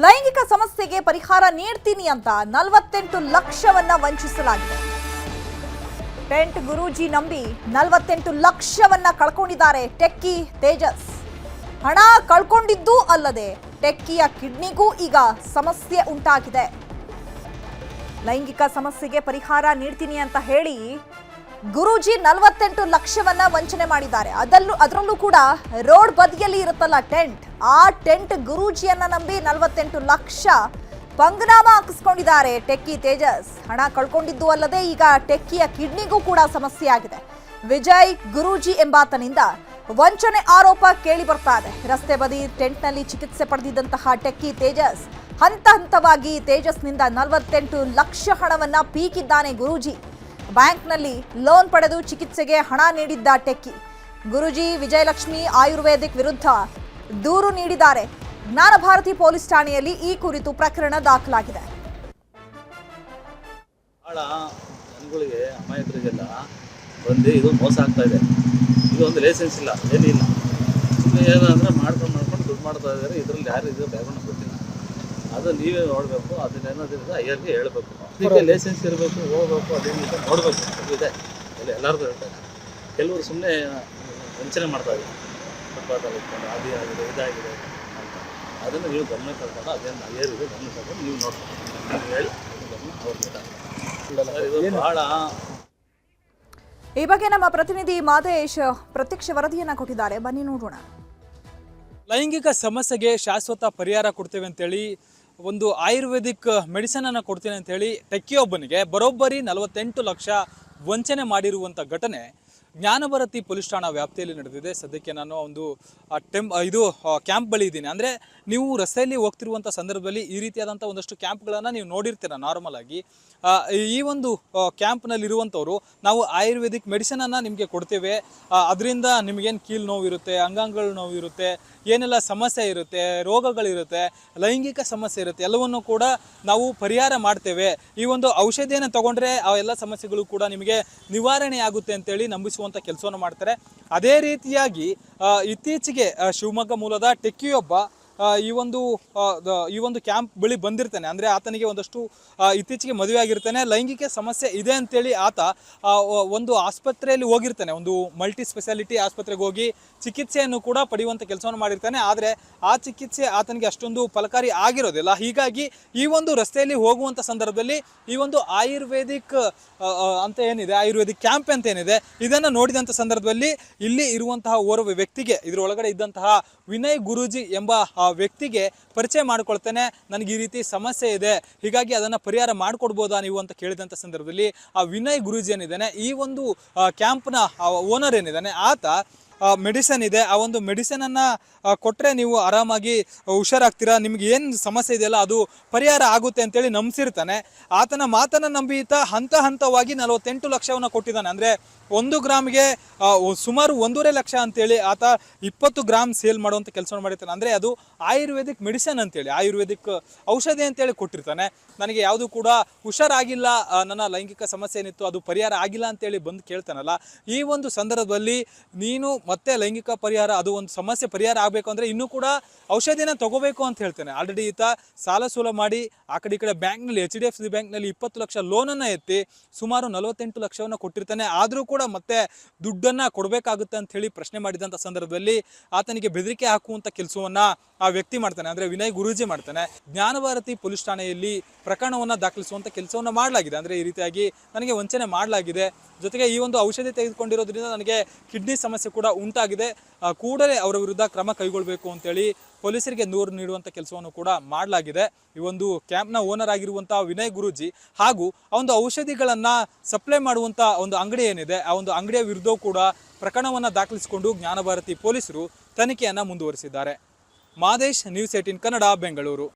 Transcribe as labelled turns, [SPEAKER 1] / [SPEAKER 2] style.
[SPEAKER 1] ಲೈಂಗಿಕ ಸಮಸ್ಯೆಗೆ ಪರಿಹಾರ ನೀಡ್ತೀನಿ ಅಂತ ನಲವತ್ತೆಂಟು ಲಕ್ಷವನ್ನ ವಂಚಿಸಲಾಗಿದೆ. ಟೆಂಟ್ ಗುರೂಜಿ ನಂಬಿ ನಲವತ್ತೆಂಟು ಲಕ್ಷವನ್ನ ಕಳ್ಕೊಂಡಿದ್ದಾರೆ ಟೆಕ್ಕಿ ತೇಜಸ್. ಹಣ ಕಳ್ಕೊಂಡಿದ್ದೂ ಅಲ್ಲದೆ ಟೆಕ್ಕಿಯ ಕಿಡ್ನಿಗೂ ಈಗ ಸಮಸ್ಯೆ ಉಂಟಾಗಿದೆ. ಲೈಂಗಿಕ ಸಮಸ್ಯೆಗೆ ಪರಿಹಾರ ನೀಡ್ತೀನಿ ಅಂತ ಹೇಳಿ ಗುರೂಜಿ ನಲವತ್ತೆಂಟು ಲಕ್ಷವನ್ನ ವಂಚನೆ ಮಾಡಿದ್ದಾರೆ. ಅದಲ್ಲೂ ಅದರಲ್ಲೂ ಕೂಡ ರೋಡ್ ಬದಿಯಲ್ಲಿ ಇರುತ್ತಲ್ಲ ಟೆಂಟ್. ಆ ಟೆಂಟ್ ಗುರುಜಿಯನ್ನ ನಂಬಿ ನಲವತ್ತೆಂಟು ಲಕ್ಷ ಪಂಗನಾಮ ಹಾಕಿಸ್ಕೊಂಡಿದ್ದಾರೆ. ಟೆಕ್ಕಿ ತೇಜಸ್ ಹಣ ಕಳ್ಕೊಂಡಿದ್ದು ಅಲ್ಲದೆ ಈಗ ಟೆಕ್ಕಿಯ ಕಿಡ್ನಿಗೂ ಕೂಡ ಸಮಸ್ಯೆ ಆಗಿದೆ. ವಿಜಯ್ ಗುರೂಜಿ ಎಂಬಾತನಿಂದ ವಂಚನೆ ಆರೋಪ ಕೇಳಿ ಬರ್ತಾ ಇದೆ. ರಸ್ತೆ ಬದಿ ಟೆಂಟ್ನಲ್ಲಿ ಚಿಕಿತ್ಸೆ ಪಡೆದಿದ್ದಂತಹ ಟೆಕ್ಕಿ ತೇಜಸ್ ಹಂತ ಹಂತವಾಗಿ ತೇಜಸ್ನಿಂದ ನಲವತ್ತೆಂಟು ಲಕ್ಷ ಹಣವನ್ನ ಪೀಕಿದ್ದಾನೆ ಗುರೂಜಿ. ಬ್ಯಾಂಕ್ನಲ್ಲಿ ಲೋನ್ ಪಡೆದು ಚಿಕಿತ್ಸೆಗೆ ಹಣ ನೀಡಿದ್ದ ಟೆಕ್ಕಿ. ಗುರುಜಿ ವಿಜಯಲಕ್ಷ್ಮಿ ಆಯುರ್ವೇದಿಕ್ ವಿರುದ್ಧ ದೂರು ನೀಡಿದ್ದಾರೆ. ಜ್ಞಾನಭಾರತಿ ಪೊಲೀಸ್ ಠಾಣೆಯಲ್ಲಿ ಈ ಕುರಿತು ಪ್ರಕರಣ ದಾಖಲಾಗಿದೆ.
[SPEAKER 2] ಅಮಾಯಕರಿಗೆಲ್ಲ ಇದು ಮೋಸ ಆಗ್ತಾ ಇದೆ. ಲೈಸೆನ್ಸ್ ಇಲ್ಲ, ಏನಿಲ್ಲ. ಮಾಡ್ಕೊಂಡು ಮಾಡ್ಕೊಂಡು ದುಡ್ಡು ಮಾಡ್ತಾ ಇದ್ದಾರೆ. ಇದರಲ್ಲಿ ಯಾರು ಇದು ಬ್ಯಾಗ್ರೌಂಡ್ ಗೊತ್ತಿಲ್ಲ ಅದು ನೀವೇ ನೋಡಬೇಕು ಅದನ್ನ ಏನಾದ್ರು ಅಯ್ಯರ್ಗೆ ಹೇಳ್ಬೇಕು. ನಿಮಗೆ ಲೈಸೆನ್ಸ್ ಇರಬೇಕು ಹೋಗ್ಬೇಕು ಅದೇನಿದೆ ನೋಡಬೇಕು. ಅದು ಇದೆ. ಎಲ್ಲ ಎಲ್ಲರದು ಹೇಳ್ತಾರೆ. ಕೆಲವರು ಸುಮ್ಮನೆ ವಂಚನೆ ಮಾಡ್ತಾ ಇದ್ದಾರೆ. ಫುಟ್ಪಾತಲ್ಲಿ ಇಟ್ಕೊಂಡು ಅದು ಆಗಿದೆ ಇದಾಗಿದೆ ಅಂತ. ಅದನ್ನು ನೀವು ಗಮನ ತಗೊಂಡು ಅದೇನು ಅಯ್ಯರ್ ಇದೆ ಗಮನ ತಗೊಂಡು ನೀವು ನೋಡ್ಬೇಕು ನೀವು ಹೇಳಿ ಗಮನ ಅವ್ರಿಗೆ ಇದು ಭಾಳ
[SPEAKER 1] ಈ ಬಗ್ಗೆ ನಮ್ಮ ಪ್ರತಿನಿಧಿ ಮಾದೇಶ್ ಪ್ರತ್ಯಕ್ಷ ವರದಿಯನ್ನ ಕೊಟ್ಟಿದ್ದಾರೆ. ಬನ್ನಿ ನೋಡೋಣ.
[SPEAKER 3] ಲೈಂಗಿಕ ಸಮಸ್ಯೆಗೆ ಶಾಶ್ವತ ಪರಿಹಾರ ಕೊಡ್ತೇವೆ ಅಂತೇಳಿ ಒಂದು ಆಯುರ್ವೇದಿಕ್ ಮೆಡಿಸನ್ ಅನ್ನು ಕೊಡ್ತೀನಿ ಅಂತೇಳಿ ಟೆಕ್ಕಿಯೊಬ್ಬನಿಗೆ ಬರೋಬ್ಬರಿ ನಲವತ್ತೆಂಟು ಲಕ್ಷ ವಂಚನೆ ಮಾಡಿರುವಂಥ ಘಟನೆ ಜ್ಞಾನಭಾರತಿ ಪೊಲೀಸ್ ಠಾಣಾ ವ್ಯಾಪ್ತಿಯಲ್ಲಿ ನಡೆದಿದೆ. ಸದ್ಯಕ್ಕೆ ನಾನು ಒಂದು ಟೆಂಪ್ ಇದು ಕ್ಯಾಂಪ್ ಬಳಿ ಇದ್ದೀನಿ. ಅಂದರೆ ನೀವು ರಸ್ತೆಯಲ್ಲಿ ಹೋಗ್ತಿರುವಂಥ ಸಂದರ್ಭದಲ್ಲಿ ಈ ರೀತಿಯಾದಂಥ ಒಂದಷ್ಟು ಕ್ಯಾಂಪ್ಗಳನ್ನು ನೀವು ನೋಡಿರ್ತೀರ ನಾರ್ಮಲ್ ಆಗಿ. ಈ ಒಂದು ಕ್ಯಾಂಪ್ನಲ್ಲಿ ಇರುವಂಥವ್ರು ನಾವು ಆಯುರ್ವೇದಿಕ್ ಮೆಡಿಸನನ್ನು ನಿಮಗೆ ಕೊಡ್ತೇವೆ. ಅದರಿಂದ ನಿಮಗೇನು ಕೀಲು ನೋವಿರುತ್ತೆ, ಅಂಗಾಂಗಗಳ ನೋವಿರುತ್ತೆ, ಏನೆಲ್ಲ ಸಮಸ್ಯೆ ಇರುತ್ತೆ, ರೋಗಗಳಿರುತ್ತೆ, ಲೈಂಗಿಕ ಸಮಸ್ಯೆ ಇರುತ್ತೆ, ಎಲ್ಲವನ್ನು ಕೂಡ ನಾವು ಪರಿಹಾರ ಮಾಡ್ತೇವೆ. ಈ ಒಂದು ಔಷಧಿಯನ್ನು ತಗೊಂಡ್ರೆ ಆ ಎಲ್ಲ ಸಮಸ್ಯೆಗಳು ಕೂಡ ನಿಮಗೆ ನಿವಾರಣೆ ಆಗುತ್ತೆ ಅಂತೇಳಿ ನಂಬಿಸುವಂಥ ಕೆಲಸವನ್ನು ಮಾಡ್ತಾರೆ. ಅದೇ ರೀತಿಯಾಗಿ ಇತ್ತೀಚೆಗೆ ಶಿವಮೊಗ್ಗ ಮೂಲದ ಟೆಕ್ಕಿಯೊಬ್ಬ ಈ ಒಂದು ಈ ಒಂದು ಕ್ಯಾಂಪ್ ಬಳಿ ಬಂದಿರ್ತಾನೆ. ಅಂದರೆ ಆತನಿಗೆ ಒಂದಷ್ಟು ಇತ್ತೀಚೆಗೆ ಮದುವೆ ಆಗಿರ್ತಾನೆ. ಲೈಂಗಿಕ ಸಮಸ್ಯೆ ಇದೆ ಅಂತೇಳಿ ಆತ ಒಂದು ಆಸ್ಪತ್ರೆಯಲ್ಲಿ ಹೋಗಿರ್ತಾನೆ. ಒಂದು ಮಲ್ಟಿ ಸ್ಪೆಷಾಲಿಟಿ ಆಸ್ಪತ್ರೆಗೆ ಹೋಗಿ ಚಿಕಿತ್ಸೆಯನ್ನು ಕೂಡ ಪಡೆಯುವಂಥ ಕೆಲಸವನ್ನು ಮಾಡಿರ್ತಾನೆ. ಆದರೆ ಆ ಚಿಕಿತ್ಸೆ ಆತನಿಗೆ ಅಷ್ಟೊಂದು ಫಲಕಾರಿ ಆಗಿರೋದಿಲ್ಲ. ಹೀಗಾಗಿ ಈ ಒಂದು ರಸ್ತೆಯಲ್ಲಿ ಹೋಗುವಂಥ ಸಂದರ್ಭದಲ್ಲಿ ಈ ಒಂದು ಆಯುರ್ವೇದಿಕ್ ಅಂತ ಏನಿದೆ, ಆಯುರ್ವೇದಿಕ್ ಕ್ಯಾಂಪ್ ಅಂತ ಏನಿದೆ, ಇದನ್ನು ನೋಡಿದಂಥ ಸಂದರ್ಭದಲ್ಲಿ ಇಲ್ಲಿ ಇರುವಂತಹ ಓರ್ವ ವ್ಯಕ್ತಿಗೆ ಇದರೊಳಗಡೆ ಇದ್ದಂತಹ ವಿನಯ್ ಗುರೂಜಿ ಎಂಬ ವ್ಯಕ್ತಿಗೆ ಪರಿಚಯ ಮಾಡ್ಕೊಳ್ತೇನೆ, ನನಗೆ ಈ ರೀತಿ ಸಮಸ್ಯೆ ಇದೆ, ಹೀಗಾಗಿ ಅದನ್ನು ಪರಿಹಾರ ಮಾಡಿಕೊಡ್ಬೋದಾ ನೀವು ಅಂತ ಕೇಳಿದಂಥ ಸಂದರ್ಭದಲ್ಲಿ ಆ ವಿನಯ್ ಗುರೂಜಿ ಏನಿದ್ದಾನೆ, ಈ ಒಂದು ಕ್ಯಾಂಪ್ನ ಓನರ್ ಏನಿದ್ದಾನೆ, ಆತ ಮೆಡಿಸನ್ ಇದೆ, ಆ ಒಂದು ಮೆಡಿಸನನ್ನು ಕೊಟ್ಟರೆ ನೀವು ಆರಾಮಾಗಿ ಹುಷಾರಾಗ್ತೀರಾ, ನಿಮ್ಗೆ ಏನು ಸಮಸ್ಯೆ ಇದೆಯಲ್ಲ ಅದು ಪರಿಹಾರ ಆಗುತ್ತೆ ಅಂತೇಳಿ ನಂಬಿಸಿರ್ತಾನೆ. ಆತನ ಮಾತನ್ನು ನಂಬಿತಾ ಹಂತ ಹಂತವಾಗಿ ನಲವತ್ತೆಂಟು ಲಕ್ಷವನ್ನು ಕೊಟ್ಟಿದ್ದಾನೆ. ಅಂದರೆ ಒಂದು ಗ್ರಾಮ್ಗೆ ಸುಮಾರು ಒಂದೂವರೆ ಲಕ್ಷ ಅಂತೇಳಿ ಆತ ಇಪ್ಪತ್ತು ಗ್ರಾಮ್ ಸೇಲ್ ಮಾಡುವಂಥ ಕೆಲಸವನ್ನು ಮಾಡಿರ್ತಾನೆ. ಅಂದರೆ ಅದು ಆಯುರ್ವೇದಿಕ್ ಮೆಡಿಸನ್ ಅಂತೇಳಿ, ಆಯುರ್ವೇದಿಕ್ ಔಷಧಿ ಅಂತೇಳಿ ಕೊಟ್ಟಿರ್ತಾನೆ. ನನಗೆ ಯಾವುದು ಕೂಡ ಹುಷಾರಾಗಿಲ್ಲ ನನ್ನ ಲೈಂಗಿಕ ಸಮಸ್ಯೆ ಏನಿತ್ತು, ಅದು ಪರಿಹಾರ ಆಗಿಲ್ಲ ಅಂತೇಳಿ ಬಂದು ಕೇಳ್ತಾನಲ್ಲ. ಈ ಒಂದು ಸಂದರ್ಭದಲ್ಲಿ ನೀನು ಮತ್ತೆ ಲೈಂಗಿಕ ಪರಿಹಾರ, ಅದು ಒಂದು ಸಮಸ್ಯೆ ಪರಿಹಾರ ಆಗಬೇಕು ಅಂದರೆ ಇನ್ನೂ ಕೂಡ ಔಷಧಿನ ತಗೋಬೇಕು ಅಂತ ಹೇಳ್ತಾನೆ. ಆಲ್ರೆಡಿ ಈತ ಸಾಲ ಸೂಲ ಮಾಡಿ ಆ ಕಡೆ ಈ ಕಡೆ ಬ್ಯಾಂಕ್ನಲ್ಲಿ ಎಚ್ ಡಿ ಎಫ್ ಸಿ ಬ್ಯಾಂಕ್ನಲ್ಲಿ ಇಪ್ಪತ್ತು ಲಕ್ಷ ಲೋನನ್ನು ಎತ್ತಿ ಸುಮಾರು ನಲವತ್ತೆಂಟು ಲಕ್ಷವನ್ನು ಕೊಟ್ಟಿರ್ತಾನೆ. ಆದರೂ ಕೂಡ ಮತ್ತೆ ದುಡ್ಡನ್ನು ಕೊಡಬೇಕಾಗುತ್ತೆ ಅಂತ ಹೇಳಿ ಪ್ರಶ್ನೆ ಮಾಡಿದಂಥ ಸಂದರ್ಭದಲ್ಲಿ ಆತನಿಗೆ ಬೆದರಿಕೆ ಹಾಕುವಂಥ ಕೆಲಸವನ್ನು ಆ ವ್ಯಕ್ತಿ ಮಾಡ್ತಾನೆ. ಅಂದರೆ ವಿನಯ್ ಗುರೂಜಿ ಮಾಡ್ತಾನೆ. ಜ್ಞಾನಭಾರತಿ ಪೊಲೀಸ್ ಠಾಣೆಯಲ್ಲಿ ಪ್ರಕರಣವನ್ನು ದಾಖಲಿಸುವಂಥ ಕೆಲಸವನ್ನು ಮಾಡಲಾಗಿದೆ. ಅಂದರೆ ಈ ರೀತಿಯಾಗಿ ನನಗೆ ವಂಚನೆ ಮಾಡಲಾಗಿದೆ. ಜೊತೆಗೆ ಈ ಒಂದು ಔಷಧಿ ತೆಗೆದುಕೊಂಡಿರೋದ್ರಿಂದ ನನಗೆ ಕಿಡ್ನಿ ಸಮಸ್ಯೆ ಕೂಡ ಉಂಟಾಗಿದೆ. ಕೂಡಲೇ ಅವರ ವಿರುದ್ಧ ಕ್ರಮ ಕೈಗೊಳ್ಳಬೇಕು ಅಂತೇಳಿ ಪೊಲೀಸರಿಗೆ ದೂರು ನೀಡುವಂಥ ಕೆಲಸವನ್ನು ಕೂಡ ಮಾಡಲಾಗಿದೆ. ಈ ಒಂದು ಕ್ಯಾಂಪ್ನ ಓನರ್ ಆಗಿರುವಂಥ ವಿನಯ್ ಗುರೂಜಿ ಹಾಗೂ ಆ ಒಂದು ಔಷಧಿಗಳನ್ನು ಸಪ್ಲೈ ಮಾಡುವಂಥ ಒಂದು ಅಂಗಡಿ ಏನಿದೆ, ಆ ಒಂದು ಅಂಗಡಿಯ ವಿರುದ್ಧ ಕೂಡ ಪ್ರಕರಣವನ್ನು ದಾಖಲಿಸಿಕೊಂಡು ಜ್ಞಾನಭಾರತಿ ಪೊಲೀಸರು ತನಿಖೆಯನ್ನು ಮುಂದುವರಿಸಿದ್ದಾರೆ. Madesh news eighteen Kannada, Bengaluru.